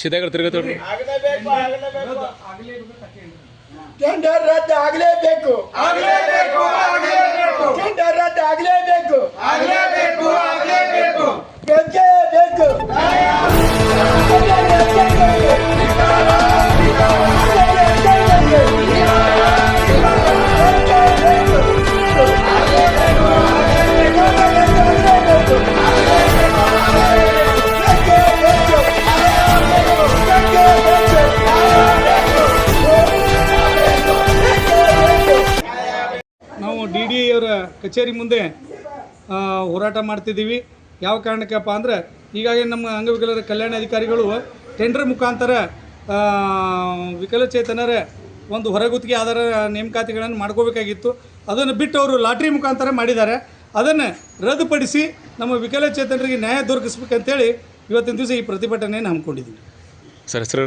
ಸಿದ್ಧಾಗ ತಿರುಗತ್ರಿ tender ರದ್ದು ಆಗಲೇಬೇಕು ಆಗಲೇಬೇಕು. ಆಗಲೇಬೇಕು. ಕಚೇರಿ ಮುಂದೆ ಹೋರಾಟ ಮಾಡ್ತಿದ್ದೀವಿ. ಯಾವ ಕಾರಣಕ್ಕಪ್ಪ ಅಂದ್ರೆ ಹೀಗಾಗಿ ನಮ್ಮ ಅಂಗವಿಕಲರ ಕಲ್ಯಾಣ ಅಧಿಕಾರಿಗಳು ಟೆಂಡರ್ ಮುಖಾಂತರ ವಿಕಲಚೇತನರ ಒಂದು ಹೊರಗುತ್ತಿಗೆ ಆಧಾರ ನೇಮಕಾತಿಗಳನ್ನು ಮಾಡ್ಕೋಬೇಕಾಗಿತ್ತು. ಅದನ್ನು ಬಿಟ್ಟು ಅವರು ಲಾಟ್ರಿ ಮುಖಾಂತರ ಮಾಡಿದ್ದಾರೆ. ಅದನ್ನು ರದ್ದುಪಡಿಸಿ ನಮ್ಮ ವಿಕಲಚೇತನರಿಗೆ ನ್ಯಾಯ ದೊರಕಿಸ್ಬೇಕಂತೇಳಿ ಇವತ್ತಿನ ದಿವಸ ಈ ಪ್ರತಿಭಟನೆಯನ್ನು ಹಮ್ಮಿಕೊಂಡಿದ್ದೀವಿ. ಸರ್ ಹೆಸರು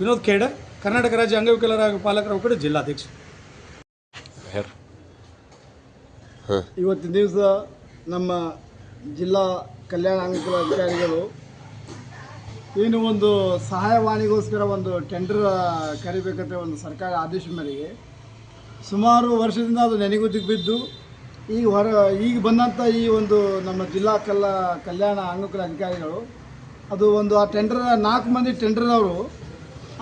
ವಿನೋದ್ ಖೇಡ ಕರ್ನಾಟಕ ರಾಜ್ಯ ಅಂಗವಿಕಲರ ಪಾಲಕರ ಒಕ್ಕೂಟ ಜಿಲ್ಲಾಧ್ಯಕ್ಷ ಇವತ್ತಿನ ದಿವಸ ನಮ್ಮ ಜಿಲ್ಲಾ ಕಲ್ಯಾಣ ಅಂಗವಿಕಲ ಅಧಿಕಾರಿಗಳು ಏನು ಒಂದು ಸಹಾಯವಾಣಿಗೋಸ್ಕರ ಒಂದು ಟೆಂಡರ್ ಕರಿಬೇಕಂತ ಒಂದು ಸರ್ಕಾರ ಆದೇಶ ಮೇರೆಗೆ ಸುಮಾರು ವರ್ಷದಿಂದ ಅದು ನೆನೆಗುದಿಗೆ ಬಿದ್ದು ಈಗ ಹೊರ ಈಗ ಬಂದಂಥ ಈ ಒಂದು ನಮ್ಮ ಜಿಲ್ಲಾ ಕಲ್ಲ ಕಲ್ಯಾಣ ಅಂಗಕುಲ ಅಧಿಕಾರಿಗಳು ಅದು ಒಂದು ಆ ಟೆಂಡರ್ ನಾಲ್ಕು ಮಂದಿ ಟೆಂಡರ್ನವರು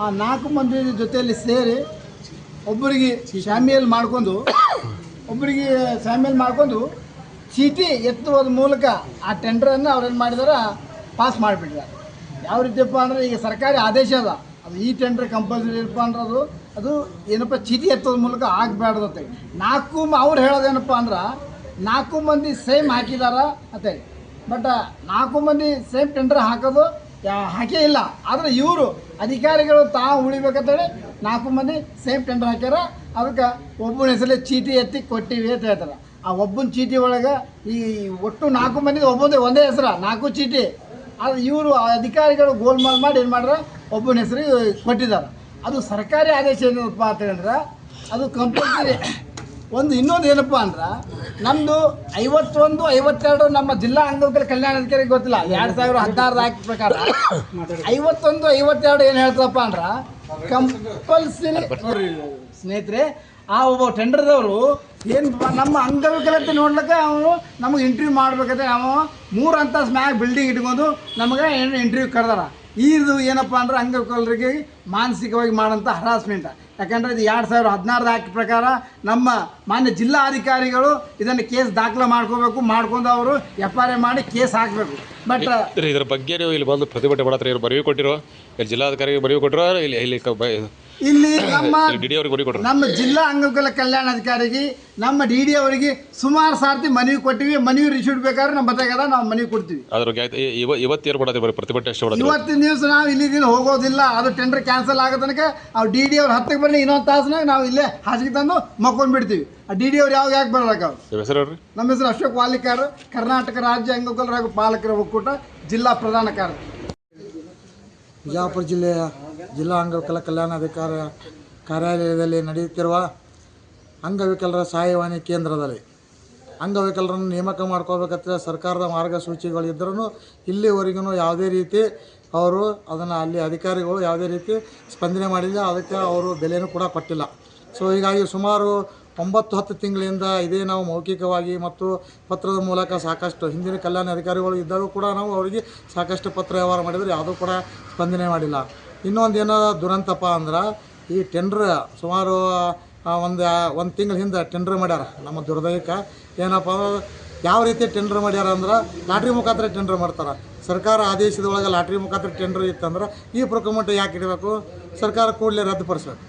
ಆ ನಾಲ್ಕು ಮಂದಿ ಜೊತೆಯಲ್ಲಿ ಸೇರಿ ಒಬ್ಬರಿಗೆ ಶಾಮಿಯಲ್ಲಿ ಮಾಡ್ಕೊಂಡು ಒಬ್ಬರಿಗೆ ಶಾಮಿಯಲ್ ಮಾಡ್ಕೊಂಡು ಚೀಟಿ ಎತ್ತುವುದ ಮೂಲಕ ಆ ಟೆಂಡರನ್ನು ಅವ್ರೇನು ಮಾಡಿದಾರೆ ಪಾಸ್ ಮಾಡಿಬಿಟ್ಟಿದ್ದಾರೆ. ಯಾವ ರೀತಿಯಪ್ಪ ಅಂದರೆ, ಈಗ ಸರ್ಕಾರಿ ಆದೇಶ ಅದ. ಅದು ಈ ಟೆಂಡರ್ ಕಂಪಲ್ಸರಿ ಇರಪ್ಪ ಅಂದ್ರೆ ಅದು ಅದು ಏನಪ್ಪ, ಚೀಟಿ ಎತ್ತೋದ ಮೂಲಕ ಆಗಬೇಡ್ದತ್ತೆ ನಾಲ್ಕು ಅವ್ರು ಹೇಳೋದೇನಪ್ಪ ಅಂದ್ರೆ, ನಾಲ್ಕು ಮಂದಿ ಸೇಮ್ ಹಾಕಿದಾರ ಅಂತೇಳಿ ಬಟ್ ನಾಲ್ಕು ಮಂದಿ ಸೇಮ್ ಟೆಂಡರ್ ಹಾಕೋದು ಹಾಕೇ ಇಲ್ಲ. ಆದರೆ ಇವರು ಅಧಿಕಾರಿಗಳು ತಾವು ಉಳಿಬೇಕಂತೇಳಿ ನಾಲ್ಕು ಮಂದಿ ಸೇಮ್ ಟೆಂಡರ್ ಹಾಕ್ಯಾರ. ಅದಕ್ಕೆ ಒಬ್ಬನ ಹೆಸರಲ್ಲಿ ಚೀಟಿ ಎತ್ತಿ ಕೊಟ್ಟಿವಿ ಅಂತ ಹೇಳ್ತಾರೆ. ಆ ಒಬ್ಬನ ಚೀಟಿ ಒಳಗೆ ಈ ಒಟ್ಟು ನಾಲ್ಕು ಮಂದಿ ಒಬ್ಬಂದೇ ಒಂದೇ ಹೆಸರು, ನಾಲ್ಕು ಚೀಟಿ. ಆದರೆ ಇವರು ಅಧಿಕಾರಿಗಳು ಗೋಲ್ಮಾಲ್ ಮಾಡಿ ಏನು ಮಾಡ್ರೆ, ಒಬ್ಬನ ಹೆಸರು ಕೊಟ್ಟಿದ್ದಾರೆ. ಅದು ಸರ್ಕಾರಿ ಆದೇಶ ಏನಪ್ಪ ಅಂತ ಹೇಳಿದ್ರೆ, ಅದು ಕಂಪಲ್ಸರಿ ಒಂದು ಇನ್ನೊಂದು ಏನಪ್ಪ ಅಂದ್ರೆ ನಮ್ಮದು ಐವತ್ತೊಂದು, ಐವತ್ತೆರಡು ನಮ್ಮ ಜಿಲ್ಲಾ ಅಂಗವಿಕಲ ಕಲ್ಯಾಣ ಅಧಿಕಾರಿ ಗೊತ್ತಿಲ್ಲ. ಎರಡು ಸಾವಿರದ ಹದಿನಾರು ಆಕ್ಟ್ ಪ್ರಕಾರ. ಐವತ್ತೊಂದು, ಐವತ್ತೆರಡು ಏನು ಹೇಳ್ತಪ್ಪ ಅಂದ್ರೆ ಕಂಪಲ್ಸರಿ ನೋಡ್ರಿ ಸ್ನೇಹಿತರೆ, ಆ ಒಬ್ಬ ಟೆಂಡರ್ದವರು ಏನು ನಮ್ಮ ಅಂಗವಿಕಲತೆ ನೋಡ್ಲಿಕ್ಕೆ ಅವನು ನಮಗೆ ಇಂಟರ್ವ್ಯೂ ಮಾಡ್ಬೇಕಂದ್ರೆ ಅವ ಮೂರು ಅಂತ ಮ್ಯಾಗ ಬಿಲ್ಡಿಂಗ್ ಇಟ್ಕೊಂಡು ನಮಗೆ ಏನು ಇಂಟರ್ವ್ಯೂ ಕರೆದಾರ ಇದು ಏನಪ್ಪ ಅಂದ್ರೆ ಅಂಗವಿಕಲರಿಗೆ ಮಾನಸಿಕವಾಗಿ ಮಾಡೋಂಥ ಹರಾಸ್ಮೆಂಟ್ ಯಾಕಂದ್ರೆ ಇದು ಎರಡು ಸಾವಿರದ ಹದಿನಾರು ಆಕ್ಟ್ ಪ್ರಕಾರ ನಮ್ಮ ಮಾನ್ಯ ಜಿಲ್ಲಾಧಿಕಾರಿಗಳು ಇದನ್ನು ಕೇಸ್ ದಾಖಲೆ ಮಾಡ್ಕೋಬೇಕು, ಮಾಡ್ಕೊಂಡು ಅವರು ಎಫ್ ಆರ್ ಐ ಮಾಡಿ ಕೇಸ್ ಹಾಕಬೇಕು. ಬಟ್ ಇದರ ಬಗ್ಗೆ ಇಲ್ಲಿ ಬಂದು ಪ್ರತಿಭಟನೆ ಮಾಡತ್ರ ಇವ್ರು ಬರೆಯೂ ಕೊಟ್ಟಿರೋ, ಇಲ್ಲಿ ಜಿಲ್ಲಾಧಿಕಾರಿಗೆ ಬರೆಯೂ ಕೊಟ್ಟಿರೋ, ಇಲ್ಲಿ ಇಲ್ಲಿ ಇಲ್ಲಿ ನಮ್ಮ ನಮ್ಮ ಜಿಲ್ಲಾ ಅಂಗವಿಕಲ ಕಲ್ಯಾಣಾಧಿಕಾರಿಗೆ ನಮ್ಮ ಡಿ ಡಿ ಅವರಿಗೆ ಸುಮಾರು ಸಾರ್ತಿ ಮನವಿ ಕೊಟ್ಟಿವಿ. ಮನವಿ ರಿಸೀವ್ ಬೇಕಾದ್ರೆ ನಮ್ಮ ಬತ್ತಾಗದ ನಾವು ಮನವಿ ಕೊಡ್ತೀವಿ. ಇವತ್ತಿನ ದಿವಸ ನಾವು ಇಲ್ಲಿ ಹೋಗೋದಿಲ್ಲ. ಅದು ಟೆಂಡರ್ ಕ್ಯಾನ್ಸಲ್ ಆಗೋ ತನಕ ಅವ್ರು ಡಿ ಡಿ ಅವ್ರು ಹತ್ತಕ್ಕೆ ಬರಲಿ ಇನ್ನೊಂದು ತಾಸನ ನಾವು ಇಲ್ಲೇ ಹಾಸಿಗೆ ತಂದು ಮಕ್ಕೊಂಡು ಬಿಡ್ತೀವಿ. ಆ ಡಿ ಡಿ ಅವ್ರು ಯಾವಾಗ ಯಾಕೆ ಬರಲಾಕ ಅವ್ರು? ನಿಮ್ಮ ಹೆಸರು ಅಶೋಕ್ ವಾಲಿಕಾರ್. ಕರ್ನಾಟಕ ರಾಜ್ಯ ಅಂಗವಿಕಲರ ಹಾಗೂ ಪಾಲಕರ ಒಕ್ಕೂಟ ಜಿಲ್ಲಾ ಪ್ರಧಾನ ಕಾರ್ಯ ಬಿಜಾಪುರ ಜಿಲ್ಲೆಯ ಜಿಲ್ಲಾ ಅಂಗವಿಕಲ ಕಲ್ಯಾಣಾಧಿಕಾರ ಕಾರ್ಯಾಲಯದಲ್ಲಿ ನಡೆಯುತ್ತಿರುವ ಅಂಗವಿಕಲರ ಸಹಾಯವಾಣಿ ಕೇಂದ್ರದಲ್ಲಿ. ಅಂಗವಿಕಲರನ್ನು ನೇಮಕ ಮಾಡ್ಕೋಬೇಕಂತ ಸರ್ಕಾರದ ಮಾರ್ಗಸೂಚಿಗಳಿದ್ದರೂ ಇಲ್ಲಿವರೆಗೂ ಯಾವುದೇ ರೀತಿ ಅವರು ಅದನ್ನು ಅಲ್ಲಿ ಅಧಿಕಾರಿಗಳು ಯಾವುದೇ ರೀತಿ ಸ್ಪಂದನೆ ಮಾಡಿಲ್ಲ, ಅದಕ್ಕೆ ಅವರು ಬೆಲೆಯೂ ಕೂಡ ಕೊಟ್ಟಿಲ್ಲ. ಸೊ ಹೀಗಾಗಿ ಸುಮಾರು ಒಂಬತ್ತು ಹತ್ತು ತಿಂಗಳಿಂದ ಇದೇ ನಾವು ಮೌಖಿಕವಾಗಿ ಮತ್ತು ಪತ್ರದ ಮೂಲಕ ಸಾಕಷ್ಟು ಹಿಂದಿನ ಕಲ್ಯಾಣ ಅಧಿಕಾರಿಗಳು ಇದ್ದಾಗ ಕೂಡ ನಾವು ಅವರಿಗೆ ಸಾಕಷ್ಟು ಪತ್ರ ವ್ಯವಹಾರ ಮಾಡಿದರೆ, ಯಾವುದೂ ಕೂಡ ಸ್ಪಂದನೆ ಮಾಡಿಲ್ಲ. ಇನ್ನೊಂದು ಏನೋ ದುರಂತಪ್ಪ ಅಂದ್ರೆ ಈ ಟೆಂಡ್ರ್ ಸುಮಾರು ಒಂದು ಒಂದು ತಿಂಗಳ ಹಿಂದೆ ಟೆಂಡ್ರ್ ಮಾಡ್ಯಾರ ನಮ್ಮ ದುರ್ದೈವಕ್ಕೆ. ಏನಪ್ಪ ಯಾವ ರೀತಿ ಟೆಂಡ್ರ್ ಮಾಡ್ಯಾರ ಅಂದ್ರೆ ಲಾಟ್ರಿ ಮುಖಾಂತರ ಟೆಂಡ್ರ್ ಮಾಡ್ತಾರೆ. ಸರ್ಕಾರ ಆದೇಶದೊಳಗೆ ಲಾಟ್ರಿ ಮುಖಾಂತರ ಟೆಂಡ್ರ್ ಇತ್ತಂದ್ರೆ ಈ ಪ್ರೊಕ್ಯೂಮೆಂಟ್ ಯಾಕೆ ಇಡಬೇಕು? ಸರ್ಕಾರ ಕೂಡಲೇ ರದ್ದುಪಡಿಸ್ಬೇಕು.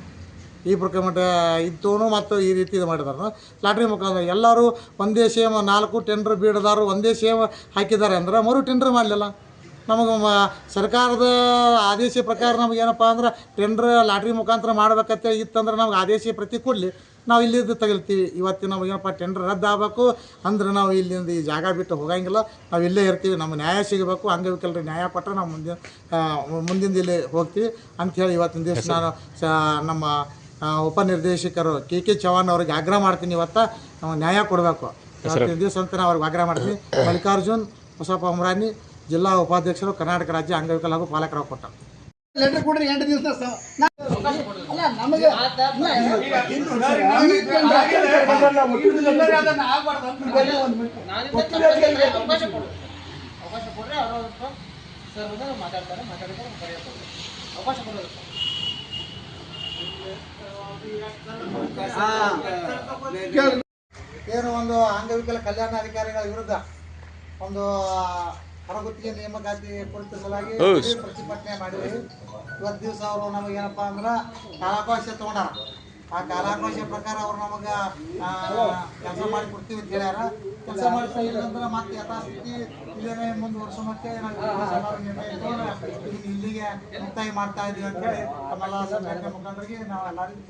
ಈ ಪ್ರೊಕ್ಯೂಮೆಂಟ್ ಇತ್ತು ಮತ್ತು ಈ ರೀತಿ ಇದು ಮಾಡಿದಾರೆ ಲಾಟ್ರಿ ಮುಖಾಂತರ ಎಲ್ಲರೂ ಒಂದೇ ಸೇಮ್ ನಾಲ್ಕು ಟೆಂಡ್ರ್ ಬೀಡದಾರು ಒಂದೇ ಸೇಮ್ ಹಾಕಿದ್ದಾರೆ ಅಂದ್ರೆ ಮರು ಟೆಂಡ್ರ್ ಮಾಡಲಿಲ್ಲ. ನಮಗೆ ಮ ಸರ್ಕಾರದ ಆದೇಶ ಪ್ರಕಾರ ನಮ್ಗೆ ಏನಪ್ಪ ಅಂದ್ರೆ ಟೆಂಡ್ರ್ ಲಾಟ್ರಿ ಮುಖಾಂತರ ಮಾಡ್ಬೇಕಂತ ಇತ್ತಂದ್ರೆ ನಮ್ಗೆ ಆದೇಶ ಪ್ರತಿ ಕೊಡಲಿ ನಾವು ಇಲ್ಲಿದ್ದು ತಗಲ್ತೀವಿ ಇವತ್ತು ನಮ್ಗೆ ಏನಪ್ಪ ಟೆಂಡ್ರ್ ರದ್ದು ಆಗಬೇಕು ಅಂದ್ರೆ ನಾವು ಇಲ್ಲಿಂದ ಈ ಜಾಗ ಬಿಟ್ಟು ಹೋಗಂಗಿಲ್ಲ. ನಾವು ಇಲ್ಲೇ ಇರ್ತೀವಿ. ನಮ್ಗೆ ನ್ಯಾಯ ಸಿಗಬೇಕು. ಅಂಗವಿಕಲರಿಗೆ ನ್ಯಾಯ ಕೊಟ್ಟರೆ ನಾವು ಮುಂದಿನ ಮುಂದಿನ ಇಲ್ಲಿ ಹೋಗ್ತೀವಿ. ಅಂಥೇಳಿ ಇವತ್ತಿನ ದಿವಸ ನಾನು ಸ ನಮ್ಮ ಉಪನಿರ್ದೇಶಕರು ಕೆ ಕೆ ಚೌಹಾಣ್ ಅವ್ರಿಗೆ ಆಗ್ರಹ ಮಾಡ್ತೀನಿ ಇವತ್ತು. ನಾವು ನ್ಯಾಯ ಕೊಡಬೇಕು. ಇವತ್ತಿನ ದಿವಸ ಅಂತ ನಾವು ಅವ್ರಿಗೆ ಆಗ್ರಹ ಮಾಡ್ತೀನಿ ಮಲ್ಲಿಕಾರ್ಜುನ್ ಹೊಸಪ್ಪ ಉಮ್ರಾನಿ ಜಿಲ್ಲಾ ಉಪಾಧ್ಯಕ್ಷರು ಕರ್ನಾಟಕ ರಾಜ್ಯ ಅಂಗವಿಕಲ ಹಾಗೂ ಪಾಲಕರ ಒಕ್ಕೂಟ ಲೆಟರ್ ಕೊಡ್ರಿ ಎಂಟು ದಿವಸ ಏನು ಒಂದು ಅಂಗವಿಕಲ ಕಲ್ಯಾಣ ಅಧಿಕಾರಿಗಳ ವಿರುದ್ಧ ಒಂದು ಹೊರಗುತ್ತಿಗೆ ನೇಮಕಾತಿ ಕುರಿತ ಸಲುವಾಗಿ. ಪ್ರತಿಭಟನೆ ಮಾಡಿದ್ವಿ ಇವತ್ತು ದಿವಸ ಅವರು ನಮಗೆ ಏನಪ್ಪಾ ಅಂದ್ರೆ ಕಾಲಾವಕಾಶ ತಗೊಂಡಾರ. ಆ ಕಾಲಾವಕಾಶ ಪ್ರಕಾರ ಅವ್ರು ನಮಗ ಕೆಲಸ ಮಾಡಿ ಕೊಡ್ತೀವಿ ಅಂತ ಹೇಳ್ಯಾರ. ಕೆಲಸ ಮಾಡಿ ಅಂದ್ರೆ ಮತ್ತೆ ಯಥಾಸ್ಥಿತಿ ಇಲ್ಲೇ ಮುಂದುವರ್ಸೋಣಕ್ಕೆ ನಾವು ಇಲ್ಲಿಗೆ ಮುಕ್ತಾಯ ಮಾಡ್ತಾ ಇದೀವಿ ಅಂತೇಳಿ ತಮ್ಮೆಲ್ಲ ಸಂಘಟನೆ ಮುಖಂಡರಿಗೆ ನಾವು ಎಲ್ಲರಿಗೂ